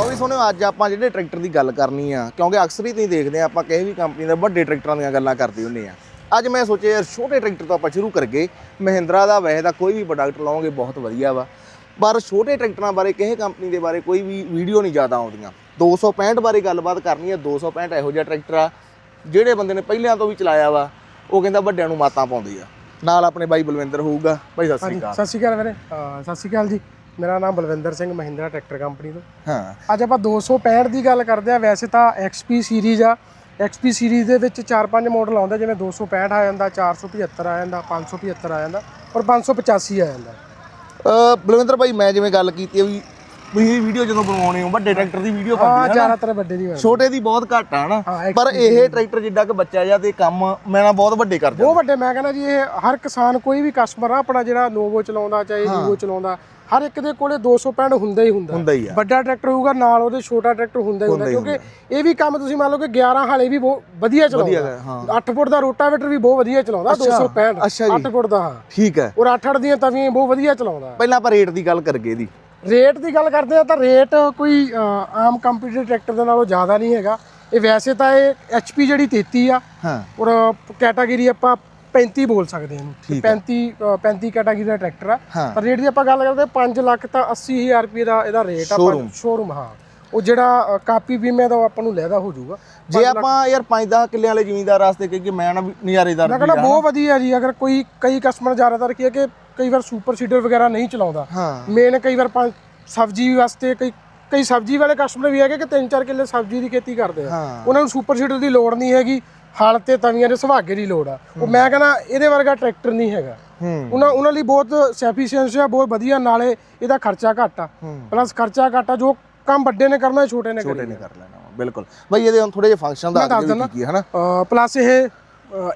ਲਓ ਵੀ ਸੋਹਣਿਓ ਅੱਜ ਆਪਾਂ ਜਿਹੜੇ ਟਰੈਕਟਰ ਦੀ ਗੱਲ ਕਰਨੀ ਆ ਕਿਉਂਕਿ ਅਕਸਰ ਹੀ ਤੁਸੀਂ ਦੇਖਦੇ ਆ ਆਪਾਂ ਕਿਸੇ ਵੀ ਕੰਪਨੀ ਦੇ ਵੱਡੇ ਟਰੈਕਟਰਾਂ ਦੀਆਂ ਗੱਲਾਂ ਕਰਦੇ ਹੁੰਦੇ ਆ। ਅੱਜ ਮੈਂ ਸੋਚਿਆ ਯਾਰ ਛੋਟੇ ਟਰੈਕਟਰ ਤੋਂ ਆਪਾਂ ਸ਼ੁਰੂ ਕਰਗੇ ਮਹਿੰਦਰਾ ਦਾ ਵੈਸੇ ਦਾ ਕੋਈ ਵੀ ਪ੍ਰੋਡਕਟ ਲਾਓਗੇ ਬਹੁਤ ਵਧੀਆ ਵਾ। ਪਰ ਛੋਟੇ ਟਰੈਕਟਰਾਂ ਬਾਰੇ ਕਿਸੇ ਕੰਪਨੀ ਦੇ ਬਾਰੇ ਕੋਈ ਵੀ ਵੀਡੀਓ ਨਹੀਂ ਜ਼ਿਆਦਾ ਆਉਂਦੀਆਂ। 265 ਬਾਰੇ ਗੱਲਬਾਤ ਕਰਨੀ ਹੈ 265 ਇਹੋ ਜਿਹਾ ਟਰੈਕਟਰ ਆ ਜਿਹੜੇ ਬੰਦੇ ਨੇ ਪਹਿਲਿਆਂ ਤੋਂ ਵੀ ਚਲਾਇਆ ਵਾ ਉਹ ਕਹਿੰਦਾ ਵੱਡਿਆਂ ਨੂੰ ਮਾਤਾਂ ਪਾਉਂਦੀ ਆ। ਨਾਲ ਆਪਣੇ ਬਾਈ ਬਲਵਿੰਦਰ ਹੋਊਗਾ। ਬਾਈ ਸਤਿ ਸ੍ਰੀ ਅਕਾਲ। ਸਤਿ ਸ਼੍ਰੀ ਅਕਾਲ ਵੀਰੇ। ਸਤਿ ਸ਼੍ਰੀ ਅਕਾਲ ਜੀ। ਮੇਰਾ ਨਾਮ ਬਲਵਿੰਦਰ ਸਿੰਘ ਮਹਿੰਦਰਾ ਟਰੈਕਟਰ ਕੰਪਨੀ ਤੋਂ। ਹਾਂ। ਅੱਜ ਆਪਾਂ 265 ਦੀ ਗੱਲ ਕਰਦੇ ਆ ਵੈਸੇ ਤਾਂ XP ਸੀਰੀਜ਼ ਆ। XP ਸੀਰੀਜ਼ ਦੇ ਵਿੱਚ 4-5 ਮਾਡਲ ਆਉਂਦੇ ਜਿਵੇਂ 265 ਆ ਜਾਂਦਾ 475 ਆ ਜਾਂਦਾ 575 ਆ ਜਾਂਦਾ ਔਰ 585 ਆ ਜਾਂਦਾ। ਬਲਵਿੰਦਰ ਭਾਈ ਮੈਂ ਜਿਵੇਂ ਗੱਲ ਕੀਤੀ ਵੀ ਤੁਸੀਂ ਵੀਡੀਓ ਜਦੋਂ ਬਣਾਉਣੇ ਹੋ ਵੱਡੇ ਟਰੈਕਟਰ ਦੀ ਵੀਡੀਓ ਹਾਂ ਬਣਦੀ ਹੈ ਜ਼ਿਆਦਾਤਰ ਵੱਡੇ ਨਹੀਂ ਹੋਏ ਛੋਟੇ ਦੀ ਬਹੁਤ ਘੱਟ ਆ ਨਾ ਹਾਂ, ਪਰ ਇਹ ਟਰੈਕਟਰ ਜਿੱਡਾ ਕਿ ਬੱਚਾ ਜਾਂ ਤੇ ਕੰਮ ਮੈਂ ਨਾ ਬਹੁਤ ਵੱਡੇ ਕਰਦੇ ਬਹੁਤ ਵੱਡੇ ਮੈਂ ਕਹਿੰਦਾ ਜੀ ਇਹ ਹਰ ਕਿਸਾਨ ਕੋਈ ਵੀ ਕਸਟਮਰ ਆ ਆਪਣਾ ਜਿਹੜਾ ਨੋਵੋ ਚਲਾਉਂਦਾ ਚਾਹੇ ਲੀਵੋ ਚਲਾਉਂਦਾ ਹਰ ਇੱਕ ਦੇ ਕੋਲੇ 265 ਹੁੰਦਾ ਹੀ ਹੁੰਦਾ। ਹੁੰਦਾ ਹੀ ਆ। ਵੱਡਾ ਟਰੈਕਟਰ ਹੋਊਗਾ ਨਾਲ ਉਹਦੇ ਛੋਟਾ ਟਰੈਕਟਰ ਹੁੰਦਾ ਹੀ ਹੁੰਦਾ ਕਿਉਂਕਿ ਇਹ ਵੀ ਕੰਮ ਤੁਸੀਂ ਮੰਨ ਲਓ ਕਿ 11 ਹਾਲੇ ਵੀ ਬਹੁਤ ਵਧੀਆ ਚਲਾਉਂਦਾ। ਹੈ, ਹਾਂ। 8 ਫੁੱਟ ਦਾ ਰੋਟਾਵੇਟਰ ਵੀ ਬਹੁਤ ਵਧੀਆ ਚਲਾਉਂਦਾ 265 ਅੱਛਾ ਜੀ। 8 ਫੁੱਟ ਦਾ। ਹਾਂ ਠੀਕ ਹੈ। ਔਰ 8 ਦੀਆਂ ਤਵੀਆਂ ਬਹੁਤ ਵਧੀਆ ਚਲਾਉਂਦਾ। ਪਹਿਲਾਂ ਆਪਾਂ ਰੇਟ ਦੀ ਗੱਲ ਕਰਗੇ ਇਹਦੀ। ਰੇਟ ਦੀ ਗੱਲ ਕਰਦੇ ਆ ਤਾਂ ਰੇਟ ਕੋਈ ਆਮ ਕੰਪਿਊਟਰ ਟਰੈਕਟਰ ਦੇ ਨਾਲੋਂ ਜ਼ਿਆਦਾ ਨਹੀਂ ਹੈਗਾ। ਇਹ ਵੈਸੇ ਤਾਂ ਇਹ HP ਜਿਹੜੀ 33 ਆ ਹਾਂ। ਔਰ ਕੈਟਾਗਰੀ ਆਪਾਂ 35 ਬੋਲ ਸਕਦੇ ਹਾਂ ਇਹਨੂੰ। 35 ਅ, 35 ਕੈਟਾਗਰੀ ਦਾ ਟਰੈਕਟਰ ਆ। ਪਰ ਰੇਟ ਦੀ ਆਪਾਂ ਗੱਲ ਕਰਦੇ 5 ਲੱਖ ਤਾਂ 80000 ਰੁਪਏ ਦਾ ਇਹਦਾ ਰੇਟ ਆ। ਸ਼ੋਰੂਮ ਹਾਂ। ਉਹ ਜਿਹੜਾ ਕਾਪੀ ਬੀਮੇ ਦਾ ਆਪਾਂ ਨੂੰ ਲੈਦਾ ਹੋ ਜਾਊਗਾ। ਜੇ ਆਪਾਂ ਯਾਰ 5-10 ਕਿੱਲਿਆਂ ਵਾਲੇ ਜ਼ਮੀਨਦਾਰ ਵਾਸਤੇ ਕਹੀਏ ਮੈਂ ਨਾ ਨਜ਼ਾਰੇਦਾਰ ਮੈਂ ਕਹਿੰਦਾ ਬਹੁਤ ਵਧੀਆ ਜੀ ਅਗਰ ਕੋਈ ਕਈ ਕਸਟਮਰ ਜ਼ਿਆਦਾਤਰ ਕੀ ਹੈ ਕਿ ਕਈ ਵਾਰ ਸੁਪਰ ਸੀਡਰ ਵਗੈਰਾ ਨਹੀਂ ਚਲਾਉਂਦਾ। ਮੇਨ ਕਈ ਵਾਰ ਪੰਜ ਸਬਜ਼ੀ ਵਾਸਤੇ ਕਈ ਕਈ ਸਬਜ਼ੀ ਵਾਲੇ ਕਸਟਮਰ ਵੀ ਹੈਗੇ ਕਿ 3-4 ਕਿੱਲੇ ਸਬਜ਼ੀ ਦੀ ਖੇਤੀ ਕਰਦੇ ਆ। ਉਹਨਾਂ ਨੂੰ ਸੁਪਰ ਸੀਡਰ ਦੀ ਲੋੜ ਨਹੀਂ ਹੈਗੀ ਹਲ ਤੇ ਤਵੀਆਂ ਦੇ ਸੁਹਾਗੇ ਦੀ ਲੋੜ ਆ। ਉਹ ਮੈਂ ਕਹਿੰਦਾ ਇਹਦੇ ਵਰਗਾ ਟਰੈਕਟਰ ਨਹੀਂ ਹੈਗਾ। ਉਹਨਾਂ ਉਹਨਾਂ ਲਈ ਬਹੁਤ ਸੈਫੀਸ਼ੀਐਂਸੀ ਆ ਬਹੁਤ ਵਧੀਆ ਨਾਲੇ ਇਹਦਾ ਖਰਚਾ ਘੱਟ ਆ। ਪਲੱਸ ਖਰਚਾ ਘੱਟ ਆ ਜੋ ਕੰਮ ਵੱਡੇ ਨੇ ਕਰਨਾ ਛੋਟੇ ਨੇ ਛੋਟੇ ਨੇ ਕਰ ਲੈਣਾ ਬਿਲਕੁਲ। ਬਾਈ ਇਹਦੇ ਹੁਣ ਥੋੜੇ ਜਿਹੇ ਫੰਕਸ਼ਨ ਦਿੰਦਾ। ਕੀ ਹੈ ਹਨਾ? ਪਲੱਸ ਇਹ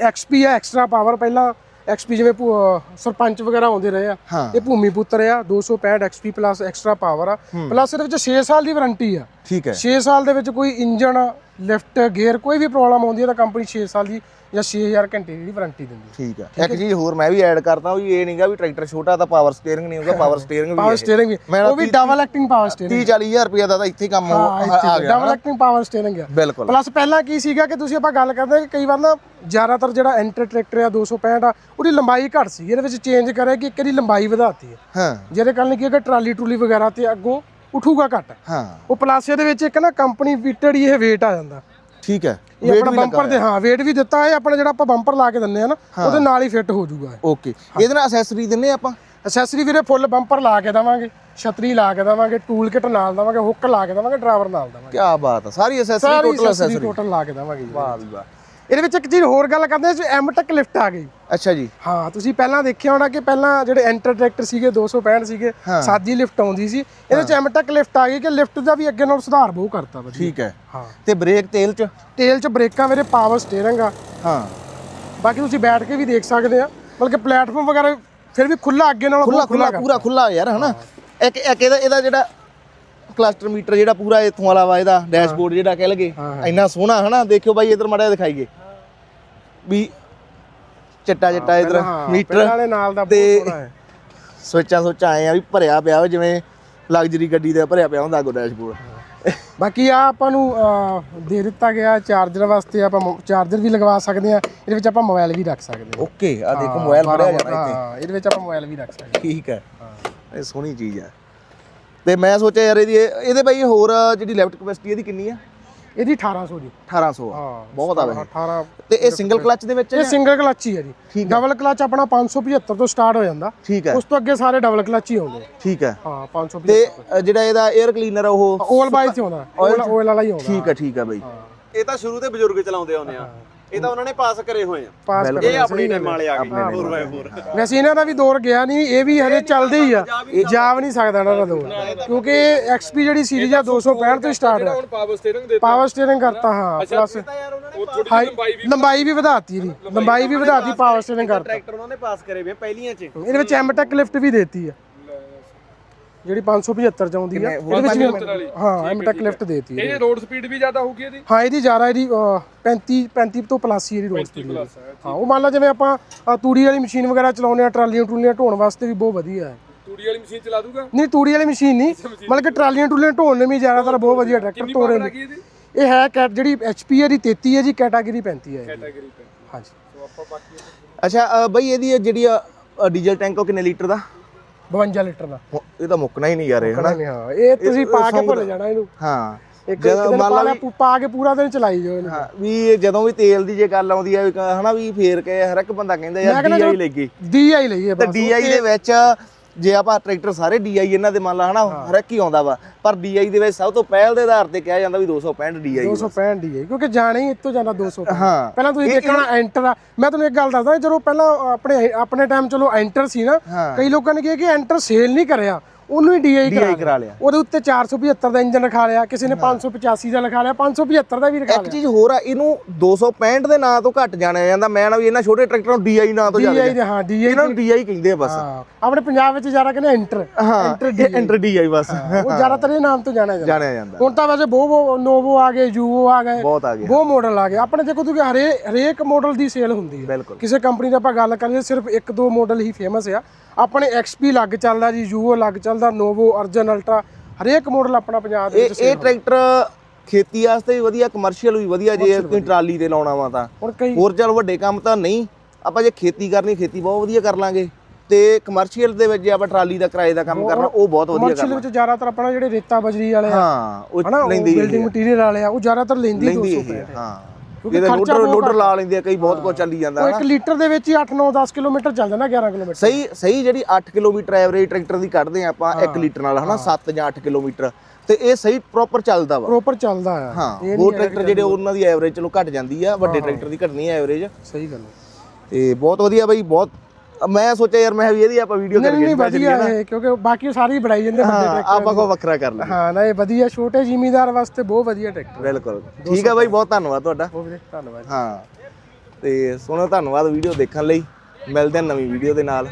ਐਕਸਪੀ ਆ ਐਕਸਟਰਾ ਪਾਵਰ ਪਹਿਲਾਂ ਐਕਸਪੀ ਜਿਵੇਂ ਸਰਪੰਚ ਵਗੈਰਾ ਆਉਂਦੇ ਰਹੇ ਆ। ਇਹ ਭੂਮੀ ਪੁੱਤਰ ਆ 265 ਐਕਸਪੀ ਪਲੱਸ ਐਕਸਟਰਾ ਪਾਵਰ ਆ। ਪਲੱਸ ਇਹਦੇ ਵਿੱਚ 6 ਸਾਲ ਦੀ ਵਾਰੰਟੀ ਆ। ਠੀਕ ਹੈ। 6 ਸਾਲ ਦੇ ਵਿੱਚ ਕੋਈ ਇੰਜਨ ਲਿਫਟ ਗੇਅਰ ਕੋਈ ਵੀ ਪ੍ਰੋਬਲਮ ਆਉਂਦੀ ਹੈ ਤਾਂ ਕੰਪਨੀ 6 ਸਾਲ ਦੀ ਜਾਂ 6000 ਘੰਟੇ ਦੀ ਵਾਰੰਟੀ ਦਿੰਦੀ ਹੈ ਠੀਕ ਹੈ ਇੱਕ ਚੀਜ਼ ਹੋਰ ਮੈਂ ਵੀ ਐਡ ਕਰਦਾ ਵੀ ਇਹ ਨਹੀਂਗਾ ਵੀ ਟਰੈਕਟਰ ਛੋਟਾ ਤਾਂ ਪਾਵਰ ਸਟੀਅਰਿੰਗ ਨਹੀਂ ਹੋਊਗਾ ਪਾਵਰ ਸਟੀਅਰਿੰਗ ਵੀ ਪਾਵਰ ਸਟੀਅਰਿੰਗ ਵੀ। ਉਹ ਵੀ ਡਬਲ ਐਕਟਿੰਗ ਪਾਵਰ ਸਟੀਅਰਿੰਗ 30 40000 ਰੁਪਏ ਦਾ ਤਾਂ ਇੱਥੇ ਕੰਮ ਆ ਆ ਗਿਆ ਡਬਲ ਐਕਟਿੰਗ ਪਾਵਰ ਸਟੀਅਰਿੰਗ ਆ। ਬਿਲਕੁਲ। ਪਲੱਸ ਪਹਿਲਾਂ ਕੀ ਸੀਗਾ ਕਿ ਤੁਸੀਂ ਆਪਾਂ ਗੱਲ ਕਰਦੇ ਕਿ ਕਈ ਵਾਰ ਨਾ ਜ਼ਿਆਦਾਤਰ ਜਿਹੜਾ ਐਂਟਰ ਟਰੈਕਟਰ ਆ 265 ਆ ਉਹਦੀ ਲੰਬਾਈ ਘੱਟ ਸੀ। ਇਹਦੇ ਵਿੱਚ ਚੇਂਜ ਕਰਿਆ ਕਿ ਇੱਕ ਇਹਦੀ ਲੰਬਾਈ ਵਧਾਤੀ ਹੈ ਹਾਂ। ਜਿਹਦੇ ਕਾਰਨ ਕੀ ਹੈ ਕਿ ਟਰਾਲੀ ਟਰੂਲੀ ਵਗੈਰਾ ਤੇ ਅੱਗੋਂ ਉਠੂਗਾ ਘੱਟ। ਹਾਂ। ਉਹ ਪਲੱਸ ਇਹਦੇ ਵਿੱਚ ਇੱਕ ਨਾ ਕੰਪਨੀ ਫੀਟਡ ਹੀ ਇਹ weight ਆ ਜਾਂਦਾ। ਠੀਕ ਹੈ। ਇਹ ਆਪਣਾ ਬੰਪਰ ਦੇ ਹਾਂ weight ਵੀ ਦਿੱਤਾ ਹੈ ਆਪਣਾ ਜਿਹੜਾ ਆਪਾਂ ਬੰਪਰ ਲਾ ਕੇ ਦਿੰਨੇ ਆ ਨਾ ਉਹਦੇ ਨਾਲ ਹੀ ਫਿੱਟ ਹੋ ਜਾਊਗਾ ਓਕੇ ਇਹਦੇ ਨਾਲ ਅਸੈਸਰੀ ਦਿੰਨੇ ਆਪਾਂ? ਅਸੈਸਰੀ ਵੀਰੇ ਫੁੱਲ ਬੰਪਰ ਲਾ ਕੇ ਦਵਾਂਗੇ ਛਤਰੀ ਲਾ ਕੇ ਦਵਾਂਗੇ ਟੂਲ ਕਿਟ ਨਾਲ ਦਵਾਂਗੇ ਹੁੱਕ ਲਾ ਕੇ ਦਵਾਂਗੇ ਡਰਾਈਵਰ ਨਾਲ ਦਵਾਂਗੇ। ਕੀ ਬਾਤ ਆ ਸਾਰੀ ਅਸੈਸਰੀ ਸਾਰੀ ਟੋਟਲ ਅਸੈਸਰੀ ਅਸੈਸਰੀ ਟੋਟਲ ਲਾ ਕੇ ਦਵਾਂਗੇ ਜੀ। ਵਾਹ ਵੀ ਵਾਹ। ਇਹਦੇ ਵਿੱਚ ਇੱਕ ਚੀਜ਼ ਹੋਰ ਗੱਲ ਕਰਦੇ ਹਾਂ ਐਮ ਟੈਕ ਲਿਫਟ ਆ ਗਈ। ਅੱਛਾ ਜੀ। ਹਾਂ ਤੁਸੀਂ ਪਹਿਲਾਂ ਦੇਖਿਆ ਹੋਣਾ ਕਿ ਪਹਿਲਾਂ ਜਿਹੜੇ ਐਂਟਰ ਟਰੈਕਟਰ ਸੀਗੇ 265 ਸੀਗੇ ਸਾਦੀ ਲਿਫਟ ਆਉਂਦੀ ਸੀ। ਇਹਦੇ ਵਿੱਚ ਐਮ ਟੈਕ ਲਿਫਟ ਆ ਗਈ ਕਿ ਲਿਫਟ ਦਾ ਵੀ ਅੱਗੇ ਨਾਲ ਸੁਧਾਰ ਬਹੁਤ ਕਰਤਾ ਵਧੀਆ। ਠੀਕ ਹੈ। ਹਾਂ। ਤੇ ਬ੍ਰੇਕ ਤੇਲ ਚ? ਤੇਲ 'ਚ ਬ੍ਰੇਕਾਂ ਮੇਰੇ ਪਾਵਰ ਸਟੀਅਰਿੰਗ ਆ। ਹਾਂ। ਬਾਕੀ ਤੁਸੀਂ ਬੈਠ ਕੇ ਵੀ ਦੇਖ ਸਕਦੇ ਆ। ਬਲਕਿ ਪਲੇਟਫਾਰਮ ਵਗੈਰਾ ਫਿਰ ਵੀ ਖੁੱਲਾ ਅੱਗੇ ਨਾਲੋਂ ਖੁੱਲਾ ਖੁੱਲਾ ਪੂਰਾ ਖੁੱਲਾ ਯਾਰ ਹਨਾ? ਇੱਕ ਇੱਕ ਇਹਦਾ ਇਹਦਾ ਜਿਹੜਾ ਕਲਸਟਰ ਮੀਟਰ ਜਿਹੜਾ ਪੂਰਾ ਇਥੋਂ ਵਾਲਾ ਵਾ ਇਹਦਾ ਡੈਸ਼ਬੋਰਡ ਜਿਹੜਾ ਕਹਿ ਲਗੇ ਇੰਨਾ ਸੋਹਣਾ ਹਨਾ? ਦੇਖਿਓ ਬਾਈ ਇਧਰ ਮੜਿਆ ਦਿਖਾਈਏ। ਵੀ ਚਿੱਟਾ ਚਿੱਟਾ ਇਧਰ ਹਾਂ, ਮੀਟਰ ਵਾਲੇ ਨਾਲ ਦਾ ਤੇ ਸੋਹਣਾ ਹੈ। ਸੋਚਾਂ ਸੋਚਾਂ ਆਏ ਆ ਵੀ ਭਰਿਆ ਪਿਆ ਵਾ ਜਿਵੇਂ ਲਗਜ਼ਰੀ ਗੱਡੀ ਦਾ ਭਰਿਆ ਪਿਆ ਹੁੰਦਾ ਅੱਗੋਂ ਡੈਸ਼ਬੋਰਡ ਬਾਕੀ ਆ ਆਪਾਂ ਨੂੰ ਅਹ, ਦੇ ਦਿੱਤਾ ਗਿਆ ਚਾਰਜਰ ਵਾਸਤੇ ਆਪਾਂ ਚਾਰਜਰ ਵੀ ਲਗਵਾ ਸਕਦੇ ਆ ਇਹਦੇ ਵਿੱਚ ਆਪਾਂ ਮੋਬਾਈਲ ਵੀ ਰੱਖ ਸਕਦੇ ਓਕੇ ਆ ਦੇਖੋ ਮੋਬਾਈਲ ਫੜਿਆ ਜਾਣਾ ਹਾਂ ਇੱਥੇ। ਹਾਂ, ਇਹਦੇ ਵਿੱਚ ਆਪਾਂ ਮੋਬਾਈਲ ਵੀ ਰੱਖ ਸਕਦੇ ਠੀਕ ਹੈ। ਇਹ ਸੋਹਣੀ ਚੀਜ਼ ਆ ਤੇ ਮੈਂ ਸੋਚਿਆ ਯਾਰ ਇਹਦੀ ਇਹ- ਇਹਦੇ ਬਾਈ ਹੋਰ ਜਿਹੜੀ ਲੈਫਟ ਕਪੈਸਿਟੀ ਇਹਦੀ ਕਿੰਨੀ ਆ ਇਹਦੀ 1800 ਜੀ 1800 ਆ। ਹਾਂ ਬਹੁਤ ਆ ਵੈਸੇ 18 ਤੇ ਇਹ ਸਿੰਗਲ ਕਲਚ ਦੇ ਵਿੱਚ ਇਹ ਸਿੰਗਲ ਕਲਚ ਹੀ ਹੈ ਜੀ। ਡਬਲ ਕਲਚ ਆਪਣਾ 575 ਤੋਂ ਸਟਾਰਟ ਹੋ ਜਾਂਦਾ। ਠੀਕ ਹੈ। ਉਸ ਤੋਂ ਅੱਗੇ ਸਾਰੇ ਡਬਲ ਕਲਚ ਹੀ ਆਉਂਦੇ। ਠੀਕ ਹੈ। ਹਾਂ 575 ਤੇ ਜਿਹੜਾ ਇਹਦਾ 에ਅਰ ਕਲੀਨਰ ਉਹ ਓਲ ਬਾਈ ਤੇ ਆਉਂਦਾ। ਓਲ ਵਾਲਾ ਹੀ ਆਉਂਦਾ। ਠੀਕ ਹੈ ਠੀਕ ਹੈ ਬਾਈ। ਇਹ ਤਾਂ ਸ਼ੁਰੂ ਤੇ ਬਜ਼ੁਰਗ ਚਲਾਉਂਦੇ ਆਉਂਦੇ ਆ। ਇਹ ਤਾਂ ਉਹਨਾਂ ਨੇ ਪਾਸ ਕਰੇ ਹੋਏ ਆ। ਪਾਸ। ਕਰ ਇਹ ਆਪਣੀ ਟਾਈਮ ਵਾਲੇ ਆ ਗਏ। ਆਪਣੇ ਹੋਰ ਬਾਈ ਹੋਰ ਵੈਸੇ ਇਹਨਾਂ ਦਾ ਵੀ ਦੌਰ ਗਿਆ ਨਹੀਂ ਇਹ ਵੀ ਹਲੇ ਚੱਲਦੇ ਹੀ ਆ। ਜਾ ਵੀ ਨਹੀਂ ਸਕਦਾ ਇਹਨਾਂ ਦਾ ਦੌਰ ਕਿਉਂਕਿ ਐਕਸਪੀ ਜਿਹੜੀ ਸੀਰੀਜ਼ ਆ 265 ਤੋਂ ਸਟਾਰਟ ਹੈ ਹੁਣ ਪਾਵਰ ਸਟੀਅਰਿੰਗ ਦੇ ਪਾਵਰ ਸਟੀਅਰਿੰਗ ਕਰਤਾ ਹਾਂ ਪਲੱਸ ਲੰਬਾਈ ਵੀ ਵਧਾਤੀ ਇਹਦੀ। ਲੰਬਾਈ ਵੀ ਵਧਾਤੀ ਪਾਵਰ ਸਟੀਅਰਿੰਗ ਕਰਤਾ। ਟਰੈਕਟਰ ਉਹਨਾਂ ਨੇ ਪਾਸ ਕਰੇ ਵੇ ਪਹਿਲੀਆਂ 'ਚ। ਇਹਦੇ ਵਿੱਚ ਐਮਟੈਕ ਲਿਫਟ ਵੀ ਦੇਤੀ ਆ। ਜਿਹੜੀ 575 ਚ ਆਉਂਦੀ ਆ ਇਹਦੇ ਵਿੱਚ ਵੀ ਹਾਂ ਐਮਟੈਕ ਲਿਫਟ ਦੇਤੀ ਹੈ ਇਹ ਰੋਡ ਸਪੀਡ ਵੀ ਜ਼ਿਆਦਾ ਹੋਊਗੀ ਇਹਦੀ? ਹਾਂ ਇਹਦੀ ਜ਼ਿਆਦਾ ਇਹਦੀ ਅਹ, 35 35 ਤੋਂ ਪਲੱਸ ਹੀ ਇਹਦੀ ਰੋਡ ਸਪੀਡ ਹਾਂ ਉਹ ਮੰਨ ਲਾ ਜਿਵੇਂ ਆਪਾਂ ਤੂੜੀ ਵਾਲੀ ਮਸ਼ੀਨ ਵਗੈਰਾ ਚਲਾਉਂਦੇ ਆ ਟਰਾਲੀਆਂ ਟਰੂਲੀਆਂ ਢੋਣ ਵਾਸਤੇ ਵੀ ਬਹੁਤ ਵਧੀਆ ਹੈ। ਤੂੜੀ ਵਾਲੀ ਮਸ਼ੀਨ ਚਲਾ ਦੂਗਾ? ਨਹੀਂ ਤੂੜੀ ਵਾਲੀ ਮਸ਼ੀਨ ਨਹੀਂ ਮਤਲਬ ਕਿ ਟਰਾਲੀਆਂ ਟਰੂਲੀਆਂ ਢੋਣ ਨੂੰ ਵੀ ਜ਼ਿਆਦਾਤਰ ਬਹੁਤ ਵਧੀਆ ਟਰੈਕਟਰ ਤੋਰੇ ਇਹ ਹੈ ਕੈਟ ਜਿਹੜੀ ਐਚਪੀ ਹੈ ਦੀ 33 ਹੈ ਜੀ ਕੈਟਾਗਰੀ 35 ਹੈ। ਕੈਟਾਗਰੀ ਤੇ ਹਾਂਜੀ। ਸੋ ਆਪਾਂ ਬਾਕੀ ਅੱਛਾ ਬਈ ਇਹਦੀ ਇਹ ਜਿਹੜੀ ਡੀਜ਼ਲ ਟੈਂਕ ਉਹ ਕਿੰਨੇ ਲੀਟਰ ਦਾ? 52 ਲੀਟਰ ਦਾ। ਹੁ- ਇਹ ਤਾਂ ਮੁੱਕਣਾ ਹੀ ਨਹੀਂ ਯਾਰ ਇਹ ਹਨਾ? ਹਾਂ। ਇਹ ਤੁਸੀਂ ਪਾ ਕੇ ਭੁੱਲ ਜਾਣਾ ਇਹਨੂੰ। ਹਾਂ। ਇੱਕ ਜਦੋਂ ਮੰਨ ਲਾ ਪੂ- ਕੇ ਪੂਰਾ ਦਿਨ ਚਲਾਈ ਜਾਓ ਇਹਨੂੰ। ਹਾਂ, ਵੀ ਇਹ ਜਦੋਂ ਵੀ ਤੇਲ ਦੀ ਜੇ ਗੱਲ ਆਉਂਦੀ ਕ- ਹਨਾ ਵੀ ਫੇਰ ਕੇ ਹਰ ਇੱਕ ਬੰਦਾ ਕਹਿੰਦਾ ਯਾਰ ਡੀਆਈ ਲੈ ਗਈ। ਡੀਆਈ ਲਈਏ ਤੇ ਬਸ ਡੀਆਈ ਦੇ ਵਿੱਚ ਜੇ ਆਪਾਂ ਟਰੈਕਟਰ ਸਾਰੇ ਡੀਆਈ ਇਹਨਾਂ ਦੇ ਮੰਨ ਲਾ ਹਨਾ ਹਰ ਇੱਕ ਹੀ ਆਉਂਦਾ ਵਾ ਪਰ ਡੀਆਈ ਦੇ ਵਿੱਚ ਸਭ ਤੋਂ ਪਹਿਲ ਦੇ ਆਧਾਰ ਤੇ ਕਿਹਾ ਜਾਂਦਾ ਵੀ 265 ਡੀਆਈ 265 ਡੀਆਈ ਕਿਉਂਕਿ ਜਾਣਾ ਹੀ ਇੱਥੋਂ ਜਾਂਦਾ 200 ਹਾਂ। ਪਹਿਲਾਂ ਤੁਸੀਂ ਦੇਖਣਾ ਐਂਟਰ ਆ। ਮੈਂ ਤੁਹਾਨੂੰ ਇੱਕ ਗੱਲ ਦੱਸਦਾ ਜਦੋਂ ਪਹਿਲਾਂ ਆਪਣੇ ਆਪਣੇ ਟਾਈਮ ਚਲੋ ਐਂਟਰ ਸੀ ਨਾ। ਕਈ ਲੋਕਾਂ ਨੇ ਕਿਹਾ ਕਿ ਐਂਟਰ ਸੇਲ ਨਹੀਂ ਕਰਿਆ। ਉਹਨੂੰ ਹੀ ਡੀਆਈ ਡੀਆਈ ਕਰਾ ਲਿਆ। ਉਹਦੇ ਉੱਤੇ 475 ਦਾ ਇੰਜਨ ਲਿਖਾ ਲਿਆ ਕਿਸੇ ਨੇ 585 ਦਾ ਲਿਖਾ ਲਿਆ 575 ਦਾ ਵੀ ਇੱਕ ਲਿਆ। ਚੀਜ਼ ਹੋਰ ਆ ਇਹਨੂੰ 265 ਦੇ ਨਾਂ ਤੋਂ ਘੱਟ ਜਾਣਿਆ ਜਾਂਦਾ। ਮੈਂ ਨਾ ਵੀ ਇਹਨਾਂ ਛੋਟੇ ਟਰੈਕਟਰਾਂ ਨੂੰ ਡੀਆਈ ਨਾਂ ਤੋਂ ਡੀਆਈ ਜ਼ਿਆਦਾ ਦੇ ਹਾਂ ਡੀਆਈ ਇਹਨਾਂ ਨੂੰ ਡੀਆਈ ਕਹਿੰਦੇ ਆ ਬਸ। ਆਪਣੇ ਪੰਜਾਬ ਵਿੱਚ ਜ਼ਿਆਦਾ ਕਹਿੰਦੇ enter enter inter D I ਬਸ। ਉਹ ਜ਼ਿਆਦਾਤਰ ਇਹ ਨਾਮ ਤੋਂ ਜਾਣਿਆ ਜਾਂਦਾ। ਜਾਣਿਆ ਜਾਂਦਾ। ਹੁਣ ਤਾਂ ਵੈਸੇ ਬੋਵੋ ਨੋਵੋ ਆ ਗਏ ਯੂਵੋ ਆ ਗਏ ਬਹੁਤ ਆ ਗਿਆ ਬਹੁਤ ਮਾਡਲ ਆ ਗਏ। ਆਪਣੇ ਦੇਖੋ ਤੁਸੀਂ ਹਰੇ ਹਰੇਕ ਮਾਡਲ ਦੀ ਸੇਲ ਹੁੰਦੀ ਹੈ ਕਿਸੇ ਕੰਪਨੀ ਦੀ ਆਪਾਂ ਗੱਲ ਕਰੀਏ ਸਿਰਫ ਇੱਕ ਦੋ ਮਾਡਲ ਹੀ ਫੇਮਸ ਆ। ਆਪਣੇ XP ਲੱਗ ਚੱਲਦਾ ਜੀ ਯੂਓ ਲੱਗ ਚੱਲਦਾ ਨੋਵੋ ਅਰਜਨ ਅਲਟਰਾ ਹਰੇਕ ਮਾਡਲ ਆਪਣਾ ਪੰਜਾਬ ਦੇ ਵਿੱਚ ਇਹ ਟਰੈਕਟਰ ਖੇਤੀ ਵਾਸਤੇ ਵੀ ਵਧੀਆ ਕਮਰਸ਼ੀਅਲ ਵੀ ਵਧੀਆ ਜੇ ਤੁਸੀਂ ਟਰਾਲੀ ਤੇ ਲਾਉਣਾ ਵਾ ਤਾਂ। ਹੋਰ ਚੱਲ ਵੱਡੇ ਕੰਮ ਤਾਂ ਨਹੀਂ ਆਪਾਂ ਜੇ ਖੇਤੀ ਕਰਨੀ ਖੇਤੀ ਬਹੁਤ ਵਧੀਆ ਕਰ ਲਾਂਗੇ। ਤੇ ਕਮਰਸ਼ੀਅਲ ਦੇ ਵਿੱਚ ਜੇ ਆਪਾਂ ਟਰਾਲੀ ਦਾ ਕਿਰਾਏ ਦਾ ਕੰਮ ਕਰਨਾ ਉਹ ਬਹੁਤ ਵਧੀਆ ਕਮਰਸ਼ੀਅਲ ਵਿੱਚ ਜ਼ਿਆਦਾਤਰ ਆਪਣਾ ਜਿਹੜੇ ਰੇਤਾ ਬਜਰੀ ਵਾਲੇ ਆ ਹਾਂ ਉਹ ਲੈਂਦੀ ਬਿਲਡਿੰਗ ਮਟੀਰੀਅਲ ਵਾਲੇ ਆ ਉਹ ਜ਼ਿਆਦਾਤਰ ਲੈਂਦੀ ਲੈਂਦੀ 200 ਇਹ ਹਾਂ। ਇਹਦੇ ਖਰਚਾ ਲੋਡਰ ਬਹੁਤ ਲੋਡਰ ਲਾ ਲੈਂਦੇ ਆ ਕਈ ਬਹੁਤ ਕੁਝ ਚੱਲੀ ਜਾਂਦਾ ਉਹ ਹਨਾ? ਇੱਕ ਲੀਟਰ ਦੇ ਵਿੱਚ ਹੀ 8 9 10 ਕਿਲੋਮੀਟਰ ਚੱਲ ਜਾਂਦਾ 11 ਕਿਲੋਮੀਟਰ। ਸਹੀ ਸਹੀ ਜਿਹੜੀ 8 ਕਿਲੋਮੀਟਰ ਐਵਰੇਜ ਟਰੈਕਟਰ ਦੀ ਕੱਢਦੇ ਆ ਆਪਾਂ 1 ਲੀਟਰ ਨਾਲ ਹਨਾ? 7 ਜਾਂ 8 ਕਿਲੋਮੀਟਰ। ਤੇ ਇਹ ਸਹੀ ਪ੍ਰੋਪਰ ਚੱਲਦਾ ਵਾ। ਪ੍ਰੋਪਰ ਚੱਲਦਾ ਆ। ਹਾਂ ਉਹ ਟਰੈਕਟਰ ਜਿਹੜੇ ਉਹਨਾਂ ਦੀ ਐਵਰੇਜ ਚਲੋ ਘਟ ਜਾਂਦੀ ਆ ਵੱਡੇ ਟਰੈਕਟਰ ਦੀ ਘਟਣੀ ਐਵਰੇਜ। ਸਹੀ ਗੱਲ ਤੇ ਬਹੁਤ ਵਧੀਆ ਬਾਈ ਬਹੁਤ ਮੈਂ ਸੋਚਿਆ ਯਾਰ ਮੈਂ ਵੀ ਇਹਦੀ ਆਪਾਂ ਵੀਡੀਓ ਕਰੀਏ ਨਹੀਂ ਵਧੀਆ ਹੈ ਕਿਉਂਕਿ ਬਾਕੀ ਸਾਰੇ ਹੀ ਬੜਾਈ ਜਾਂਦੇ ਹਾਂ ਟਰੈਕਟਰ ਆਪਾਂ ਕੋ ਵੱਖਰਾ ਕਰ ਲਈ ਹਾਂ ਨਾ ਇਹ ਵਧੀਆ ਛੋਟੇ ਜ਼ਿਮੀਦਾਰ ਵਾਸਤੇ ਬਹੁਤ ਵਧੀਆ ਟਰੈਕਟਰ ਬਿਲਕੁਲ। ਠੀਕ ਆ ਬਾਈ ਬਹੁਤ ਧੰਨਵਾਦ ਤੁਹਾਡਾ। ਬਹੁਤ ਵਧੀਆ ਧੰਨਵਾਦ ਹਾਂ। ਤੇ ਸੋਹਣਾ ਧੰਨਵਾਦ ਵੀਡੀਓ ਦੇਖਣ ਲਈ। ਮਿਲਦੇ ਹਾਂ ਨਵੀਂ ਵੀਡੀਓ ਦੇ ਨਾਲ।